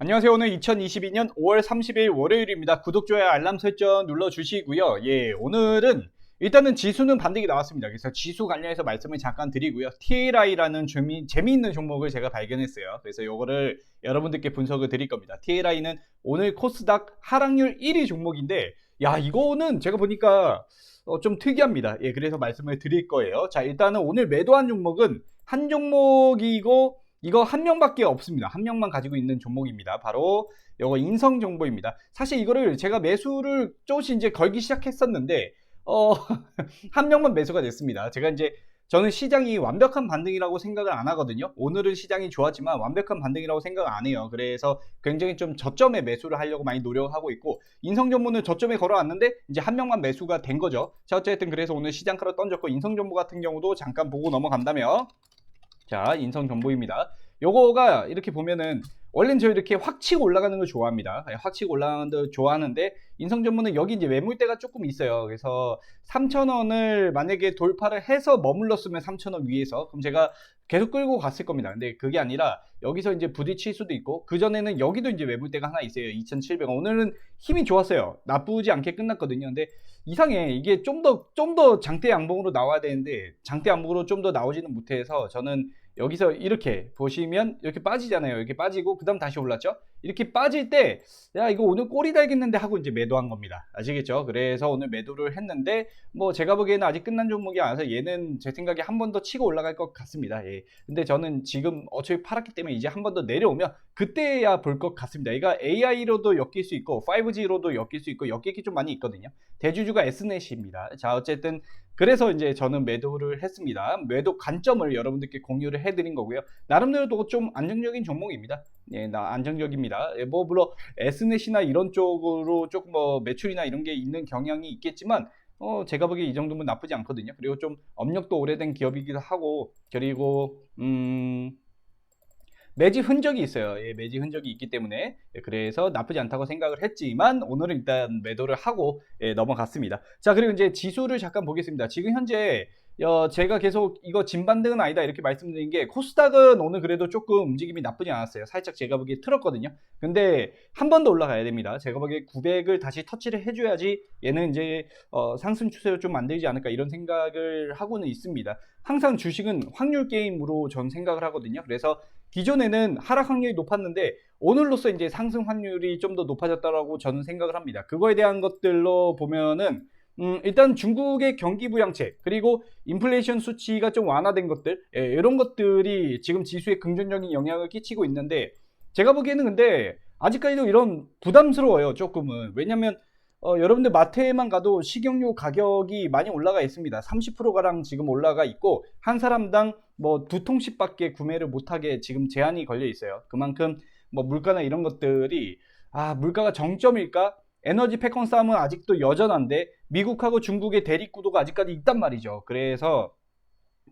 안녕하세요. 오늘 2022년 5월 30일 월요일입니다. 구독, 좋아요, 알람 설정 눌러주시고요. 예, 오늘은 일단은 지수는 반등이 나왔습니다. 그래서 지수 관련해서 말씀을 잠깐 드리고요. TLI라는 재미, 재미있는 종목을 제가 발견했어요. 그래서 요거를 여러분들께 분석을 드릴 겁니다. TLI는 오늘 코스닥 하락률 1위 종목인데, 야, 이거는 제가 보니까 어, 좀 특이합니다. 예, 그래서 말씀을 드릴 거예요. 자, 일단은 오늘 매도한 종목은 한 종목이고, 이거 한 명밖에 없습니다. 한 명만 가지고 있는 종목입니다. 바로 이거 인성 정보입니다. 사실 이거를 제가 매수를 조금씩 이제 걸기 시작했었는데 어, 한 명만 매수가 됐습니다. 제가 이제 저는 시장이 완벽한 반등이라고 생각을 안 하거든요. 오늘은 시장이 좋았지만 완벽한 반등이라고 생각을 안 해요. 그래서 굉장히 좀 저점에 매수를 하려고 많이 노력하고 있고 인성정보는 저점에 걸어왔는데 이제 한 명만 매수가 된 거죠. 자 어쨌든 그래서 오늘 시장가로 던졌고 인성정보 같은 경우도 잠깐 보고 넘어간다며 자, 인성 정보입니다. 요거가 이렇게 보면은 원래는 저 이렇게 확 치고 올라가는 걸 좋아합니다. 예, 확 치고 올라가는 걸 좋아하는데 인성 전문은 여기 이제 매물대가 조금 있어요. 그래서 3,000원을 만약에 돌파를 해서 머물렀으면 3,000원 위에서 그럼 제가 계속 끌고 갔을 겁니다. 근데 그게 아니라 여기서 이제 부딪힐 수도 있고 그 전에는 여기도 이제 매물대가 하나 있어요. 2,700원. 오늘은 힘이 좋았어요. 나쁘지 않게 끝났거든요. 근데 이상해. 이게 좀 더 좀 더 장대 양봉으로 나와야 되는데 장대 양봉으로 좀 더 나오지는 못해서 저는 여기서 이렇게 보시면 이렇게 빠지잖아요. 이렇게 빠지고 그 다음 다시 올랐죠. 이렇게 빠질 때 야 이거 오늘 꼬리 달겠는데 하고 이제 매도한 겁니다. 아시겠죠? 그래서 오늘 매도를 했는데 뭐 제가 보기에는 아직 끝난 종목이 아니라서 얘는 제 생각에 한 번 더 치고 올라갈 것 같습니다. 예. 근데 저는 지금 어차피 팔았기 때문에 이제 한 번 더 내려오면 그때야 볼 것 같습니다. 얘가 AI로도 엮일 수 있고 5G로도 엮일 수 있고 엮일 게좀 많이 있거든요. 대주주가 S넷입니다. 자 어쨌든 그래서 이제 저는 매도를 했습니다. 매도 관점을 여러분들께 공유를 해드린 거고요. 나름대로 도 좀 안정적인 종목입니다. 예, 나 안정적입니다. 예, 뭐 물론 S넷이나 이런 쪽으로 조금 뭐 매출이나 이런 게 있는 경향이 있겠지만 어, 제가 보기에 이 정도면 나쁘지 않거든요. 그리고 좀 업력도 오래된 기업이기도 하고 그리고 음 매지 흔적이 있어요. 예, 매지 흔적이 있기 때문에 예, 그래서 나쁘지 않다고 생각을 했지만 오늘은 일단 매도를 하고 예, 넘어갔습니다. 자 그리고 이제 지수를 잠깐 보겠습니다. 지금 현재 어, 제가 계속 이거 진반등은 아니다 이렇게 말씀드린 게 코스닥은 오늘 그래도 조금 움직임이 나쁘지 않았어요. 살짝 제가 보기에 틀었거든요. 근데 한 번 더 올라가야 됩니다. 제가 보기에 900을 다시 터치를 해줘야지 얘는 이제 어, 상승 추세를 좀 만들지 않을까 이런 생각을 하고는 있습니다. 항상 주식은 확률 게임으로 전 생각을 하거든요. 그래서 기존에는 하락 확률이 높았는데 오늘로서 이제 상승 확률이 좀 더 높아졌다라고 저는 생각을 합니다. 그거에 대한 것들로 보면은 음, 일단 중국의 경기 부양책 그리고 인플레이션 수치가 좀 완화된 것들 예, 이런 것들이 지금 지수에 긍정적인 영향을 끼치고 있는데 제가 보기에는 근데 아직까지도 이런 부담스러워요 조금은 왜냐면 어, 여러분들 마트에만 가도 식용유 가격이 많이 올라가 있습니다. 30%가량 지금 올라가 있고 한 사람당 뭐 두 통씩밖에 구매를 못하게 지금 제한이 걸려 있어요. 그만큼 뭐 물가나 이런 것들이 아 물가가 정점일까? 에너지 패권 싸움은 아직도 여전한데 미국하고 중국의 대립 구도가 아직까지 있단 말이죠. 그래서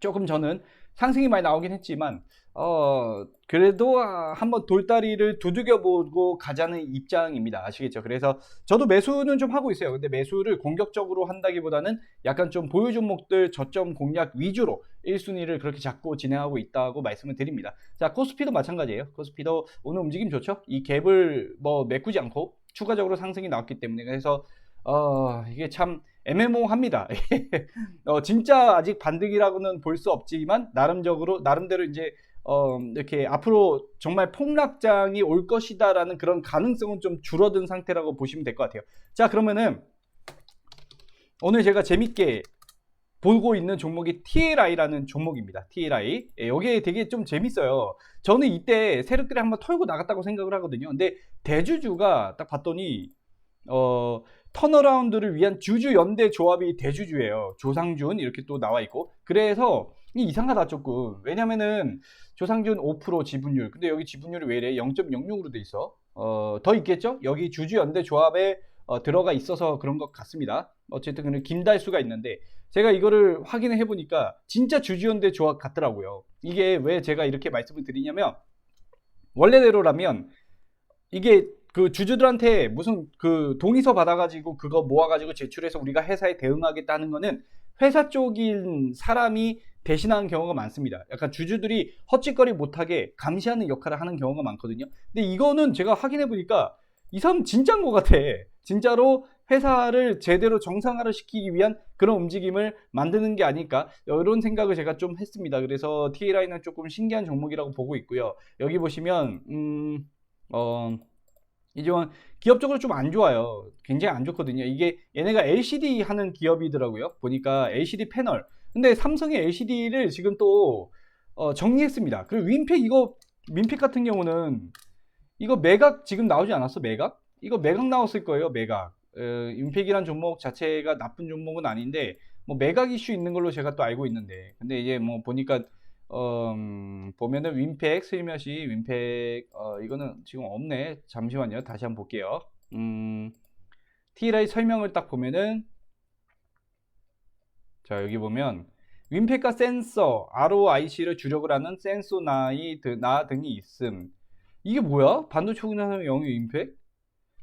조금 저는 상승이 많이 나오긴 했지만 어 그래도 한번 돌다리를 두들겨보고 가자는 입장입니다. 아시겠죠? 그래서 저도 매수는 좀 하고 있어요. 근데 매수를 공격적으로 한다기보다는 약간 좀 보유 종목들 저점 공략 위주로 1순위를 그렇게 잡고 진행하고 있다고 말씀을 드립니다. 자 코스피도 마찬가지예요. 코스피도 오늘 움직임 좋죠? 이 갭을 뭐 메꾸지 않고 추가적으로 상승이 나왔기 때문에 그래서 어, 이게 참 애매모호합니다. 어, 진짜 아직 반등이라고는 볼 수 없지만 나름적으로 나름대로 이제 어, 이렇게 앞으로 정말 폭락장이 올 것이다라는 그런 가능성은 좀 줄어든 상태라고 보시면 될 것 같아요. 자, 그러면은 오늘 제가 재밌게 보고 있는 종목이 TLI라는 종목입니다. TLI. 예, 여기에 되게 좀 재밌어요. 저는 이때 세력들이 한번 털고 나갔다고 생각을 하거든요. 근데 대주주가 딱 봤더니 어 턴어라운드를 위한 주주 연대 조합이 대주주예요. 조상준 이렇게 또 나와 있고. 그래서 이상하다 조금. 왜냐면은 조상준 5% 지분율. 근데 여기 지분율이 왜 이래? 0.06으로 돼 있어. 어, 더 있겠죠? 여기 주주 연대 조합에 어, 들어가 있어서 그런 것 같습니다. 어쨌든 그는 김달수가 있는데 제가 이거를 확인을 해보니까 진짜 주주연대 조합 같더라고요. 이게 왜 제가 이렇게 말씀을 드리냐면 원래대로라면 이게 그 주주들한테 무슨 그 동의서 받아가지고 그거 모아가지고 제출해서 우리가 회사에 대응하겠다는 거는 회사 쪽인 사람이 대신하는 경우가 많습니다. 약간 주주들이 헛짓거리 못하게 감시하는 역할을 하는 경우가 많거든요. 근데 이거는 제가 확인해 보니까 이 사람 진짜인 것 같아. 진짜로 회사를 제대로 정상화를 시키기 위한 그런 움직임을 만드는 게 아닐까 이런 생각을 제가 좀 했습니다. 그래서 TLI는 조금 신기한 종목이라고 보고 있고요. 여기 보시면 음, 어, 이전 기업적으로 좀 안 좋아요. 굉장히 안 좋거든요. 이게 얘네가 LCD 하는 기업이더라고요. 보니까 LCD 패널. 근데 삼성의 LCD를 지금 또 어, 정리했습니다. 그리고 윈팩 이거 윈팩 같은 경우는 이거 매각 지금 나오지 않았어? 매각? 이거 매각 나왔을 거예요. 매각. 어, 윈팩이란 종목 자체가 나쁜 종목은 아닌데 뭐 매각 이슈 있는 걸로 제가 또 알고 있는데 근데 이제 뭐 보니까 어, 음, 보면은 윈팩 슬며시 윈팩 어, 이거는 지금 없네. 잠시만요. 다시 한번 볼게요. 음, TLI 설명을 딱 보면은 자 여기 보면 윈팩과 센서, ROIC를 주력을 하는 센소나이 드- 나 등이 있음. 이게 뭐야? 반도체 공장의 영유 윈팩?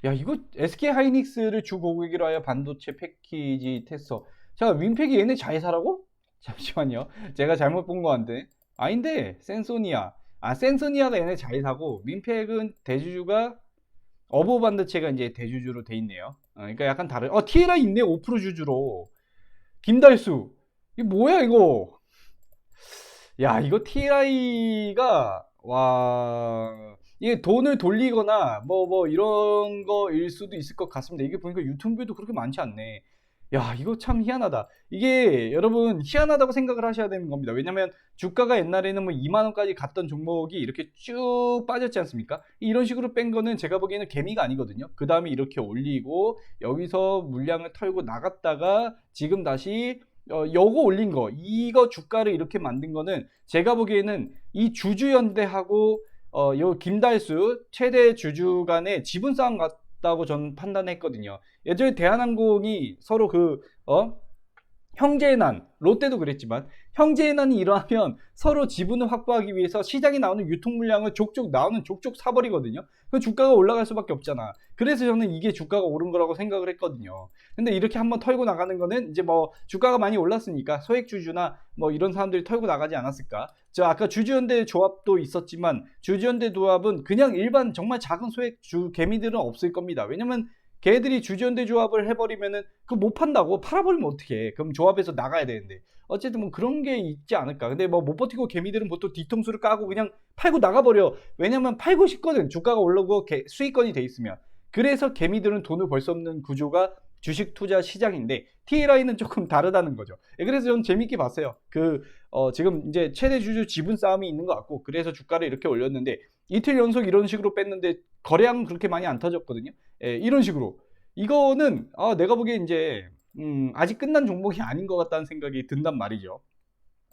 야 이거 SK 하이닉스를 주 고객으로 하여 반도체 패키지 테스터. 자 윈팩이 얘네 자회사라고? 잠시만요. 제가 잘못 본 거 같은데. 아닌데 센소니아. 아 센소니아가 얘네 자회사고 윈팩은 대주주가 어보 반도체가 이제 대주주로 돼 있네요. 어, 그러니까 약간 다른. 어 TLI 있네 5% 주주로. 김달수. 이게 뭐야 이거? 야 이거 TLI가 와 이게 돈을 돌리거나 뭐뭐 이런 거일 수도 있을 것 같습니다. 이게 보니까 유통비도 그렇게 많지 않네. 야 이거 참 희한하다. 이게 여러분 희한하다고 생각을 하셔야 되는 겁니다. 왜냐면 주가가 옛날에는 뭐 2만 원까지 갔던 종목이 이렇게 쭉 빠졌지 않습니까? 이런 식으로 뺀 거는 제가 보기에는 개미가 아니거든요. 그 다음에 이렇게 올리고 여기서 물량을 털고 나갔다가 지금 다시 어, 요거 올린 거 이거 주가를 이렇게 만든 거는 제가 보기에는 이 주주연대하고 어, 요 김달수 최대 주주 간의 지분 싸움 같 다고 저는 판단했거든요. 예전에 대한항공이 서로 그, 어? 형제의 난, 롯데도 그랬지만, 형제의 난이 일어나면 서로 지분을 확보하기 위해서 시장에 나오는 유통 물량을 족족 나오는 족족 사버리거든요. 그 주가가 올라갈 수밖에 없잖아. 그래서 저는 이게 주가가 오른 거라고 생각을 했거든요. 근데 이렇게 한번 털고 나가는 거는 이제 뭐 주가가 많이 올랐으니까 소액 주주나 뭐 이런 사람들이 털고 나가지 않았을까. 저 아까 주주연대 조합도 있었지만 주주연대 조합은 그냥 일반 정말 작은 소액 주 개미들은 없을 겁니다. 왜냐면 걔들이 주주연대 조합을 해버리면은 그 못 판다고 팔아버리면 어떡해. 그럼 조합에서 나가야 되는데. 어쨌든 뭐 그런 게 있지 않을까. 근데 뭐 못 버티고 개미들은 보통 뒤통수를 까고 그냥 팔고 나가버려. 왜냐면 팔고 싶거든. 주가가 올라오고 개- 수익권이 돼 있으면. 그래서 개미들은 돈을 벌 수 없는 구조가 주식 투자 시장인데 TLI는 조금 다르다는 거죠. 예, 그래서 저는 재밌게 봤어요. 그 어, 지금 이제 최대 주주 지분 싸움이 있는 것 같고 그래서 주가를 이렇게 올렸는데 이틀 연속 이런 식으로 뺐는데 거래량은 그렇게 많이 안 터졌거든요. 예, 이런 식으로 이거는 아, 내가 보기에 이제 음, 아직 끝난 종목이 아닌 것 같다는 생각이 든단 말이죠.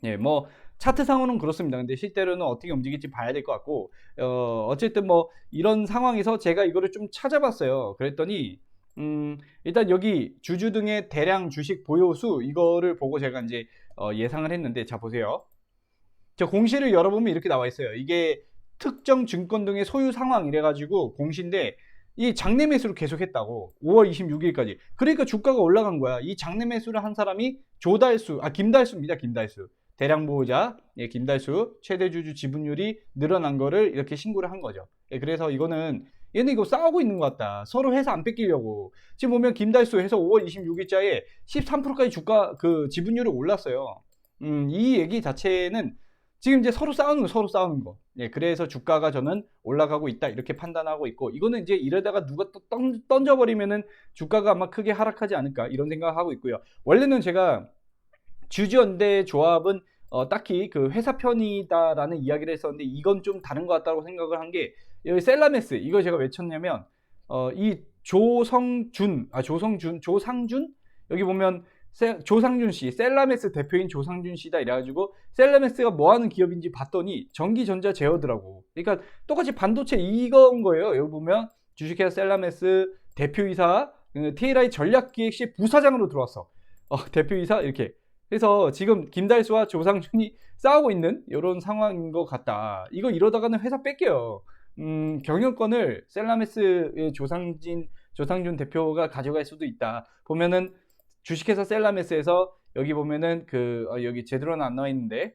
예, 뭐 차트상으로는 그렇습니다. 근데 실제로는 어떻게 움직일지 봐야 될 것 같고 어, 어쨌든 뭐 이런 상황에서 제가 이거를 좀 찾아봤어요. 그랬더니 음, 일단 여기 주주 등의 대량 주식 보유수 이거를 보고 제가 이제 어, 예상을 했는데 자 보세요. 저 공시를 열어보면 이렇게 나와 있어요. 이게 특정 증권 등의 소유 상황 이래가지고 공시인데 이 장내 매수를 계속했다고 5월 26일까지. 그러니까 주가가 올라간 거야. 이 장내 매수를 한 사람이 조달수, 아 김달수입니다. 김달수. 대량 보호자, 예, 김달수 최대 주주 지분율이 늘어난 거를 이렇게 신고를 한 거죠. 예, 그래서 이거는 얘네 이거 싸우고 있는 것 같다. 서로 회사 안 뺏기려고. 지금 보면 김달수 해서 5월 26일자에 13%까지 주가 그 지분율이 올랐어요. 음, 이 얘기 자체는 지금 이제 서로 싸우는 거, 서로 싸우는 거. 예, 그래서 주가가 저는 올라가고 있다 이렇게 판단하고 있고 이거는 이제 이러다가 누가 또 던, 던져 버리면은 주가가 아마 크게 하락하지 않을까 이런 생각하고 있고요. 원래는 제가 주주연대 조합은 어, 딱히 그 회사 편이다라는 이야기를 했었는데 이건 좀 다른 것 같다고 생각을 한 게 여기 셀라메스 이거 제가 왜 쳤냐면 어, 이 조성준 아 조성준 조상준 여기 보면 세- 조상준 씨 셀라메스 대표인 조상준 씨다 이래가지고 셀라메스가 뭐 하는 기업인지 봤더니 전기전자 제어더라고 그러니까 똑같이 반도체 이건 거예요 여기 보면 주식회사 셀라메스 대표이사 그 TLI 전략기획실 부사장으로 들어왔어 어, 대표이사 이렇게 그래서 지금 김달수와 조상준이 싸우고 있는 이런 상황인 것 같다. 이거 이러다가는 회사 뺏겨요. 음, 경영권을 셀라메스의 조상진, 조상준 대표가 가져갈 수도 있다. 보면은 주식회사 셀라메스에서 여기 보면은 그 어, 여기 제대로는 안 나와 있는데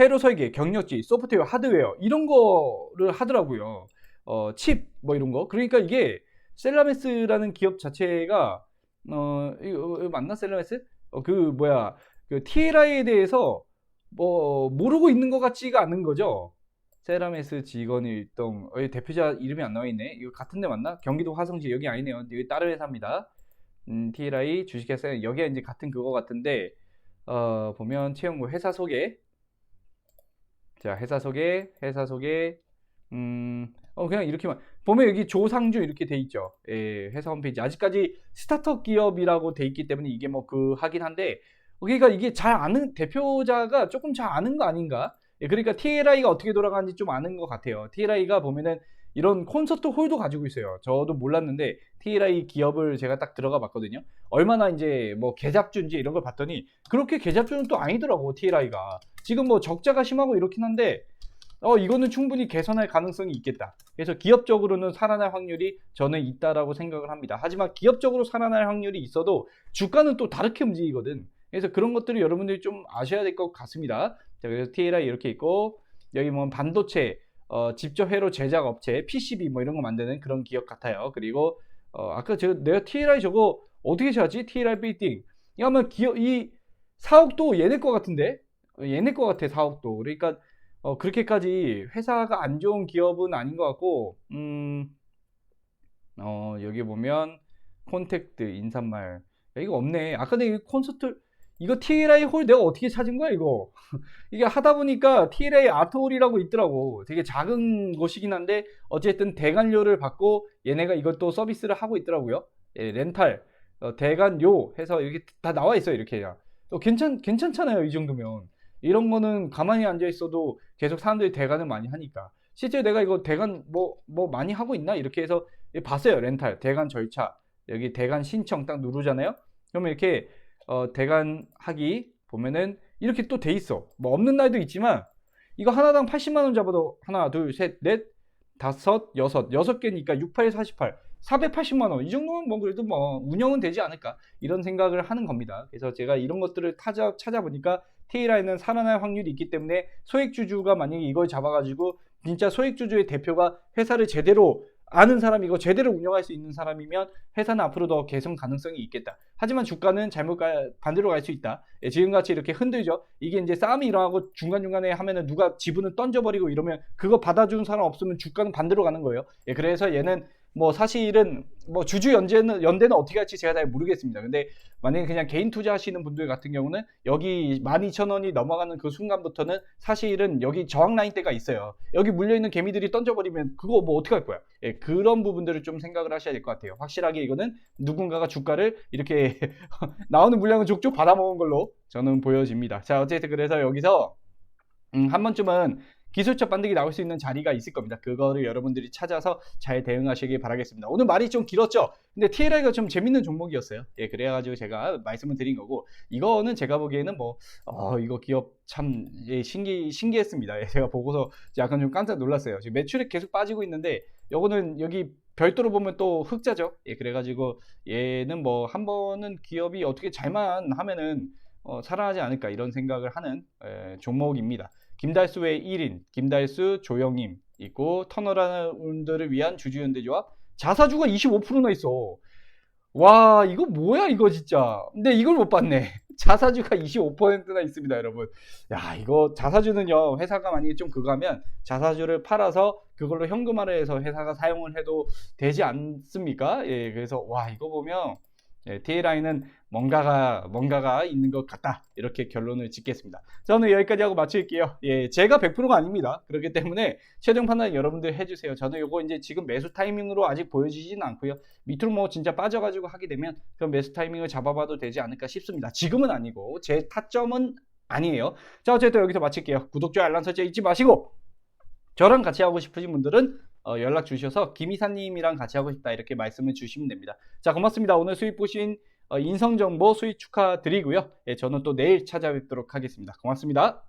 회로 설계, 경력지, 소프트웨어, 하드웨어 이런 거를 하더라고요. 어, 칩 뭐 이런 거. 그러니까 이게 셀라메스라는 기업 자체가 어 이거 이거 맞나 셀라메스? 어, 그 뭐야 그 TLI에 대해서 뭐 모르고 있는 것 같지가 않은 거죠. 세라메스 직원 일동 어, 이 대표자 이름이 안 나와 있네. 이거 같은 데 맞나? 경기도 화성시 여기 아니네요. 여기 다른 회사입니다. 음, TLI 주식회사 여기가 이제 같은 그거 같은데 어, 보면 채용고 회사 소개 자 회사 소개 회사 소개 음, 어 그냥 이렇게만 보면 여기 조상주 이렇게 돼 있죠. 예, 회사 홈페이지 아직까지 스타트업 기업이라고 돼 있기 때문에 이게 뭐 그 하긴 한데 그러니까 이게 잘 아는 대표자가 조금 잘 아는 거 아닌가? 예, 그러니까 TLI가 어떻게 돌아가는지 좀 아는 것 같아요. TLI가 보면은 이런 콘서트 홀도 가지고 있어요. 저도 몰랐는데 TLI 기업을 제가 딱 들어가 봤거든요. 얼마나 이제 뭐 계잡주인지 이런 걸 봤더니 그렇게 계잡주는 또 아니더라고 TLI가. 지금 뭐 적자가 심하고 이렇긴 한데 어 이거는 충분히 개선할 가능성이 있겠다. 그래서 기업적으로는 살아날 확률이 저는 있다라고 생각을 합니다. 하지만 기업적으로 살아날 확률이 있어도 주가는 또 다르게 움직이거든. 그래서 그런 것들을 여러분들이 좀 아셔야 될 것 같습니다. 자, 그래서 TLI 이렇게 있고 여기 뭐 반도체 어, 직접 회로 제작 업체, PCB 뭐 이런 거 만드는 그런 기업 같아요. 그리고 어, 아까 제가 내가 TLI 저거 어떻게 찾았지? TLI 빌딩. 이거 아마 기업 이 사옥도 얘네 거 같은데 어, 얘네 거 같아 사옥도. 그러니까 어, 그렇게까지 회사가 안 좋은 기업은 아닌 것 같고 음, 어, 여기 보면 콘택트 인사말 야, 이거 없네. 아까 내가 콘서트 이거 TLI 홀 내가 어떻게 찾은 거야 이거 이게 하다 보니까 TLA 아트홀이라고 있더라고. 되게 작은 곳이긴 한데 어쨌든 대관료를 받고 얘네가 이것도 서비스를 하고 있더라고요. 예, 렌탈, 어, 대관료 해서 이렇게 다 나와 있어요. 이렇게. 어, 괜찮 괜찮잖아요. 이 정도면. 이런 거는 가만히 앉아 있어도 계속 사람들이 대관을 많이 하니까. 실제 내가 이거 대관 뭐뭐 많이 하고 있나 이렇게 해서 봤어요. 렌탈, 대관 절차. 여기 대관 신청 딱 누르잖아요. 그러면 이렇게 어, 대관 하기 보면은 이렇게 또 돼 있어. 뭐 없는 날도 있지만 이거 하나당 80만 원 잡아도 하나, 둘, 셋, 넷, 다섯, 여섯, 여섯 개니까 6, 8, 48, 480만 원. 이 정도면 뭐 그래도 뭐 운영은 되지 않을까 이런 생각을 하는 겁니다. 그래서 제가 이런 것들을 찾아 찾아보니까 테이라에는 살아날 확률이 있기 때문에 소액주주가 만약에 이걸 잡아가지고 진짜 소액주주의 대표가 회사를 제대로 아는 사람이고 제대로 운영할 수 있는 사람이면 회사는 앞으로 더 개선 가능성이 있겠다. 하지만 주가는 잘못 가 반대로 갈 수 있다. 예, 지금같이 이렇게 흔들죠. 이게 이제 싸움이 일어나고 중간중간에 하면은 누가 지분을 던져버리고 이러면 그거 받아주는 사람 없으면 주가는 반대로 가는 거예요. 예, 그래서 얘는 뭐 사실은 뭐 주주 연재는 연대는 어떻게 할지 제가 잘 모르겠습니다. 근데 만약에 그냥 개인 투자하시는 분들 같은 경우는 여기 12,000원이 넘어가는 그 순간부터는 사실은 여기 저항 라인 대가 있어요. 여기 물려 있는 개미들이 던져 버리면 그거 뭐 어떻게 할 거야? 예, 그런 부분들을 좀 생각을 하셔야 될 것 같아요. 확실하게 이거는 누군가가 주가를 이렇게 나오는 물량을 족족 받아 먹은 걸로 저는 보여집니다. 자, 어쨌든 그래서 여기서 음, 한 번쯤은 기술적 반등이 나올 수 있는 자리가 있을 겁니다. 그거를 여러분들이 찾아서 잘 대응하시길 바라겠습니다. 오늘 말이 좀 길었죠? 근데 TLI가 좀 재밌는 종목이었어요. 예, 그래가지고 제가 말씀을 드린 거고, 이거는 제가 보기에는 뭐, 어, 이거 기업 참, 예, 신기, 신기했습니다. 예, 제가 보고서 약간 좀 깜짝 놀랐어요. 지금 매출이 계속 빠지고 있는데, 요거는 여기 별도로 보면 또 흑자죠. 예, 그래가지고 얘는 뭐 한 번은 기업이 어떻게 잘만 하면은 어, 살아나지 않을까 이런 생각을 하는 에, 종목입니다. 김달수의 1인, 김달수, 조영임 있고 터널라운드를 위한 주주연대 조합 자사주가 25%나 있어. 와 이거 뭐야 이거 진짜. 근데 이걸 못 봤네. 자사주가 25%나 있습니다, 여러분. 야 이거 자사주는요 회사가 만약에 좀 그거 하면 자사주를 팔아서 그걸로 현금화를 해서 회사가 사용을 해도 되지 않습니까? 예, 그래서 와 이거 보면 예, TLI는 뭔가가 뭔가가 있는 것 같다 이렇게 결론을 짓겠습니다. 저는 여기까지 하고 마칠게요. 예, 제가 100%가 아닙니다. 그렇기 때문에 최종 판단 여러분들 해주세요. 저는 이거 이제 지금 매수 타이밍으로 아직 보여지지는 않고요. 밑으로 뭐 진짜 빠져가지고 하게 되면 그럼 매수 타이밍을 잡아봐도 되지 않을까 싶습니다. 지금은 아니고 제 타점은 아니에요. 자 어쨌든 여기서 마칠게요. 구독, 좋아요, 알람 설정 잊지 마시고 저랑 같이 하고 싶으신 분들은 어, 연락 주셔서 김 이사님이랑 같이 하고 싶다 이렇게 말씀을 주시면 됩니다. 자 고맙습니다. 오늘 수익 보신 어, 인성정보 수익 축하드리고요. 예, 저는 또 내일 찾아뵙도록 하겠습니다. 고맙습니다.